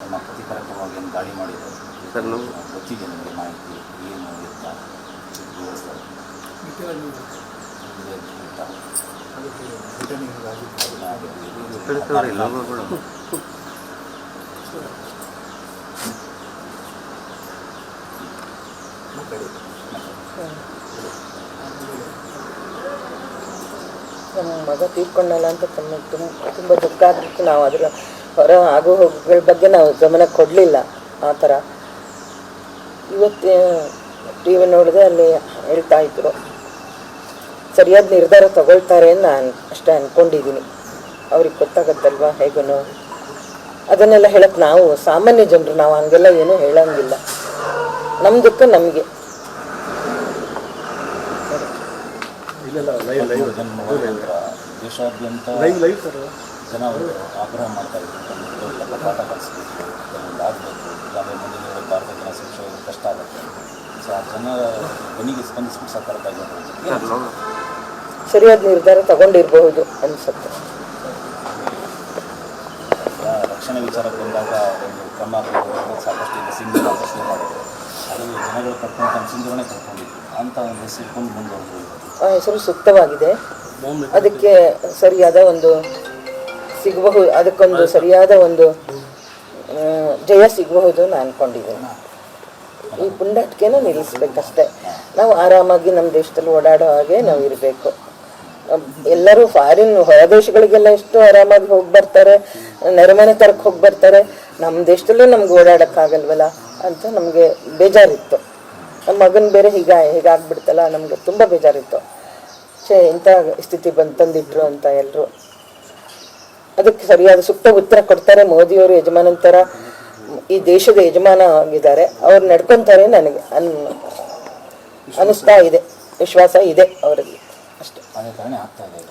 ನಮ್ಮ ಪ್ರತಿಕಾರಕವಾಗಿ ಏನು ದಾಳಿ ಮಾಡಿದ್ದಾರೆ. ಸರ್ ನಾವು ಗೊತ್ತಿದೆ ನಿಮಗೆ ಮಾಹಿತಿ ಏನು. ಕಳಿಸೋರಿ ಲೋಗೋಗಳು ನಮ್ಮ ಮಗ ತೀರ್ಕೊಂಡಲ್ಲ ಅಂತ ತಮ್ಮ ತುಂಬ ತುಂಬ ದುಃಖ ಆಗಿತ್ತು ನಾವು ಅದರ ಹೊರ ಆಗು ಹೋಗುಗಳ ಬಗ್ಗೆ ನಾವು ಗಮನ ಕೊಡಲಿಲ್ಲ ಆ ಥರ ಇವತ್ತು ಟಿ ವಿ ನೋಡಿದೆ ಅಲ್ಲಿ ಹೇಳ್ತಾ ಇದ್ರು ಸರಿಯಾದ ನಿರ್ಧಾರ ತಗೊಳ್ತಾರೆ ಅಂತ ನಾನು ಅಷ್ಟೇ ಅಂದ್ಕೊಂಡಿದ್ದೀನಿ ಅವ್ರಿಗೆ ಗೊತ್ತಾಗತ್ತಲ್ವಾ ಹೇಗೂ ಅದನ್ನೆಲ್ಲ ಹೇಳಕ್ಕೆ ನಾವು ಸಾಮಾನ್ಯ ಜನರು ನಾವು ಹಂಗೆಲ್ಲ ಏನೂ ಹೇಳಂಗಿಲ್ಲ ಲೈವ್ ದುಃಖ ನಮಗೆ ದೇಶಾದ್ಯಂತ ಜನ ಆಗ್ರಹ ಮಾಡ್ತಾ ಇದ್ರು. ಪಾಠ ಕಲಿಸ್ಬೇಕು ಕೆಲವೊಂದು ಆಗಬೇಕು. ಇಲ್ಲಾಂದರೆ ಮುಂದಿನ ಭಾರತ ಜನ ಶಿಕ್ಷಣ ಕಷ್ಟ ಆಗುತ್ತೆ. ಸೊ ಆ ಜನರ ಧ್ವನಿಗೆ ಸ್ಪಂದಿಸ್ಬಿಟ್ಟು ಸರ್ಕಾರ ಸರ್ ಲೋಗೋ ಸರಿಯಾದ ನಿರ್ಧಾರ ತಗೊಂಡಿರಬಹುದು ಅನ್ಸುತ್ತೆ. ಆ, ರಕ್ಷಣೆ ವಿಚಾರಕ್ಕೆ ಬಂದಾಗ ಒಂದು ಕ್ರಮ ಸಾಕಷ್ಟು ಈಗ ಸಿಂಧು ಸಾಕಷ್ಟು ಮಾಡಿದ್ರು. ಅದು ಜನಗಳು ಕಟ್ಕೊಂಡು ತಮ್ಮ ಸಿಂಧುಗಳನ್ನೇ ಕಟ್ಕೊಂಡಿದ್ರು ಅಂತ ಒಂದು ಹೆಸರು ಇಟ್ಕೊಂಡು ಮುಂದುವರೆದ್ರು ಆ ಹೆಸರು ಸೂಕ್ತವಾಗಿದೆ. ಅದಕ್ಕೆ ಸರಿಯಾದ ಒಂದು ಸಿಗಬಹುದು ಅದಕ್ಕೊಂದು ಸರಿಯಾದ ಒಂದು ಜಯ ಸಿಗಬಹುದು ನಾನು ಅನ್ಕೊಂಡಿದ್ದೀನಿ. ಈ ಪುಂಡಾಟಿಕೆನ ನಿಲ್ಲಿಸ್ಬೇಕಷ್ಟೆ. ನಾವು ಆರಾಮಾಗಿ ನಮ್ಮ ದೇಶದಲ್ಲಿ ಓಡಾಡೋ ಹಾಗೆ ನಾವು ಇರಬೇಕು. ಎಲ್ಲರೂ ಫಾರಿನ್ ಹೊರ ದೇಶಗಳಿಗೆಲ್ಲ ಎಷ್ಟು ಆರಾಮಾಗಿ ಹೋಗಿ ಬರ್ತಾರೆ ನೆರೆಮನೆ ತರಕ್ಕೆ ಹೋಗಿ ಬರ್ತಾರೆ. ನಮ್ಮ ದೇಶದಲ್ಲೂ ನಮ್ಗೆ ಓಡಾಡೋಕ್ಕಾಗಲ್ವಲ್ಲ ಅಂತ ನಮಗೆ ಬೇಜಾರಿತ್ತು. ನಮ್ಮ ಮಗನ ಬೇರೆ ಹೀಗ ಹೀಗಾಗ್ಬಿಡ್ತಲ್ಲ ನಮಗೆ ತುಂಬ ಬೇಜಾರಿತ್ತು. ಛೇ ಇಂಥ ಸ್ಥಿತಿ ಬಂದು ತಂದಿಟ್ರು ಅಂತ ಎಲ್ಲರೂ ಅದಕ್ಕೆ ಸರಿಯಾದ ಸೂಕ್ತ ಉತ್ತರ ಕೊಡ್ತಾರೆ ಮೋದಿಯವರು ಯಜಮಾನಂತರ. ಈ ದೇಶದ ಯಜಮಾನ ಆಗಿದ್ದಾರೆ. ಅವ್ರು ನಡ್ಕೊತಾರೆ ನನಗೆ. ಅನ್ ಅನಿಸ್ತಾ ಇದೆ. ವಿಶ್ವಾಸ ಇದೆ ಅವರಲ್ಲಿ ಅಷ್ಟೇ. ಅದೇ ಥರನೇ ಆಗ್ತಾ ಇದೆ ಈಗ.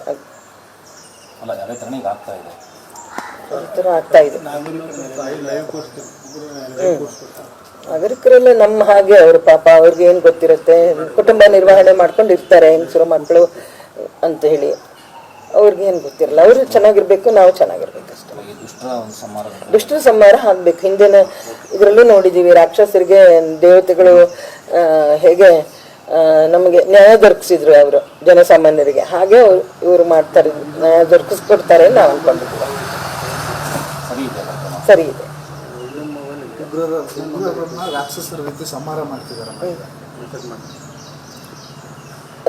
ಅಲ್ಲ ಅದೇ ಥರನೇ ಈಗ ಆಗ್ತಾ ಇದೆ. ಈ ಥರ ಆಗ್ತಾ ಇದೆ. ನಾಗರಿಕರೆಲ್ಲ ನಮ್ಮ ಹಾಗೆ ಅವರು ಪಾಪ ಅವ್ರಿಗೆ ಏನು ಗೊತ್ತಿರುತ್ತೆ. ಕುಟುಂಬ ನಿರ್ವಹಣೆ ಮಾಡ್ಕೊಂಡು ಇರ್ತಾರೆ ಹೆಂಗಸರು ಮಕ್ಕಳು ಅಂತ ಹೇಳಿ. ಅವ್ರಿಗೆ ಏನು ಗೊತ್ತಿರಲ್ಲ. ಅವರು ಚೆನ್ನಾಗಿರ್ಬೇಕು ನಾವು ಚೆನ್ನಾಗಿರ್ಬೇಕು ಅಷ್ಟೇ. ದುಷ್ಟರ ಸಂಹಾರ ಆಗ್ಬೇಕು. ಹಿಂದಿನ ಇದರಲ್ಲೂ ನೋಡಿದ್ದೀವಿ ರಾಕ್ಷಸರಿಗೆ ದೇವತೆಗಳು ಹೇಗೆ ನಮಗೆ ನ್ಯಾಯ ದೊರಕಿಸಿದ್ರು ಅವರು ಜನಸಾಮಾನ್ಯರಿಗೆ. ಹಾಗೆ ಇವರು ಮಾಡ್ತಾರೆ ನ್ಯಾಯ ದೊರಕಿಸ್ಕೊಡ್ತಾರೆ ಅಂತ ನಾವು ಬಂದಿದ್ದೀವಿ ಸರಿ ಇದೆ ರಾಕ್ಷಸರ ರೀತಿ ಸಂಹಾರ ಮಾಡ್ತಿದ್ದಾರೆ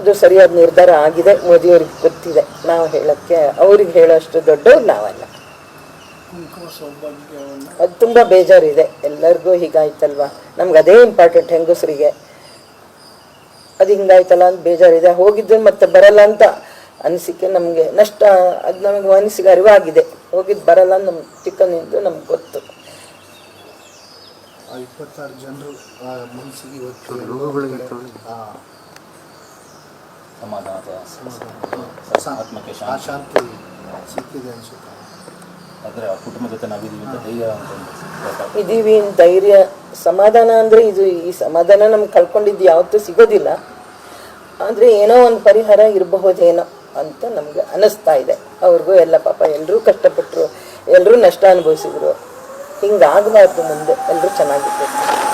ಅದು ಸರಿಯಾದ ನಿರ್ಧಾರ ಆಗಿದೆ, ಮೋದಿಯವ್ರಿಗೆ ಗೊತ್ತಿದೆ. ನಾವು ಹೇಳಕ್ಕೆ, ಅವ್ರಿಗೆ ಹೇಳೋಷ್ಟು ದೊಡ್ಡವ್ರು ನಾವಲ್ಲ. ಅದು ತುಂಬ ಬೇಜಾರಿದೆ. ಎಲ್ಲರಿಗೂ ಹೀಗಾಯ್ತಲ್ವಾ? ನಮ್ಗೆ ಅದೇ ಇಂಪಾರ್ಟೆಂಟ್ ಹೆಂಗಸರಿಗೆ. ಅದು ಹಿಂಗಾಯ್ತಲ್ಲ ಅಂತ ಬೇಜಾರಿದೆ. ಹೋಗಿದ್ದು ಮತ್ತೆ ಬರಲ್ಲ ಅಂತ ಅನಿಸಿಕೆ ನಮಗೆ ನಷ್ಟ, ಅದು ನಮಗೆ ಮನಸ್ಸಿಗೆ ಅರಿವಾಗಿದೆ. ಹೋಗಿದ್ದು ಬರಲ್ಲ ಅಂತ ನಮ್ಮ ಚಿಕ್ಕನಿಂದು ನಮ್ಗೆ ಗೊತ್ತು. ಇಪ್ಪತ್ತಾರು ಜನರು ಮನಸ್ಸಿಗೆ ಇವತ್ತು ಸಮಾಧಾನದ ಆತ್ಮಕ್ಕೆ ಆ ಶಾಂತಿ. ಸಿಕ್ಕಿದೆ ಅನಿಸುತ್ತೆ. ಆದರೆ ಆ ಕುಟುಂಬ ಜೊತೆ ನಾವಿದ್ದೀವಿ ಅಂತ ಧೈರ್ಯ ಅಂತ. ಇದೀವಿ ಧೈರ್ಯ ಸಮಾಧಾನ ಅಂದರೆ ಇದು ಈ ಸಮಾಧಾನ ನಮ್ಗೆ ಕಳ್ಕೊಂಡಿದ್ದು ಯಾವತ್ತೂ ಸಿಗೋದಿಲ್ಲ. ಆದರೆ ಏನೋ ಒಂದು ಪರಿಹಾರ ಇರಬಹುದೇನೋ ಅಂತ ನಮ್ಗೆ ಅನಿಸ್ತಾ ಇದೆ. ಅವ್ರಿಗೂ ಎಲ್ಲ ಪಾಪ ಎಲ್ಲರೂ ಕಷ್ಟಪಟ್ಟರು ಎಲ್ಲರೂ ನಷ್ಟ ಅನುಭವಿಸಿದ್ರು. ಹಿಂಗಾಗಬಾರ್ದು ಮುಂದೆ. ಎಲ್ಲರೂ ಚೆನ್ನಾಗಿರ್ಬೇಕು.